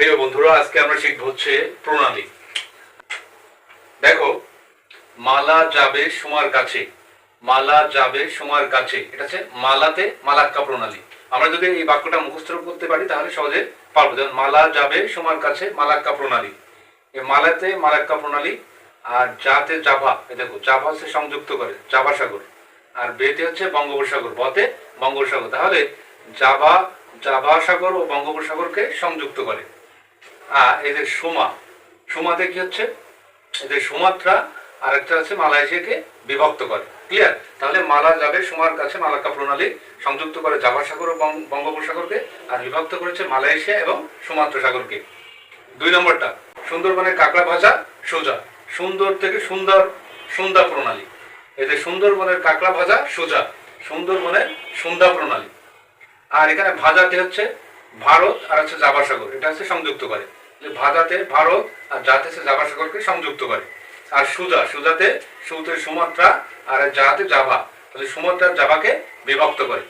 প্রিয় বন্ধুরা, আজকে আমরা শিখব হচ্ছে প্রণালী। দেখো, মালা যাবে সোমার কাছে, মালা যাবে সোমার কাছে, এটা হচ্ছে মালাতে মালাক্কা প্রণালী। আমরা যদি এই বাক্যটা মুখস্থ করতে পারি, তাহলে সহজে পারব। যেমন, মালা যাবে সোমার কাছে মালাক্কা প্রণালী। এই মালাতে মালাক্কা প্রণালী, আর যাতে জাভা দেখো জাভা হচ্ছে সংযুক্ত করে জাভা সাগর। আর বেতে হচ্ছে বঙ্গোপসাগর, বতে বঙ্গোপসাগর। তাহলে জাভা জাভা সাগর ও বঙ্গোপসাগরকে সংযুক্ত করে। এদের সোমা। সুমাতে কি হচ্ছে? এদের সোমাত্রা আর একটা আছে, মালয়েশিয়াকে বিভক্ত করে। ক্লিয়ার তাহলে মালা যাবে সোমার কাছে, মালাক্কা প্রণালী সংযুক্ত করে জাভা সাগর ও বঙ্গোপসাগরকে আর বিভক্ত করেছে মালয়েশিয়া এবং সুমাত্রা সাগরকে। দুই নম্বরটা, সুন্দরবনের কাঁকড়া ভাজা সোজা। সুন্দর থেকে সুন্দর সুন্দর প্রণালী। এদের সুন্দরবনের কাঁকড়া ভাজা সোজা। সুন্দরবনের সুন্দা প্রণালী। আর এখানে ভাজাতে হচ্ছে? ভারত আর হচ্ছে জাবা সাগর এটা হচ্ছে সংযুক্ত করে। ভাদাতে ভারত আর জাতে হচ্ছে জাভা সাগরকে সংযুক্ত করে। আর সুজা, সুজাতে সুতে সুমাত্রা, আর জাতে জাভা। তাহলে সুমাত্রা জাভাকে বিভক্ত করে।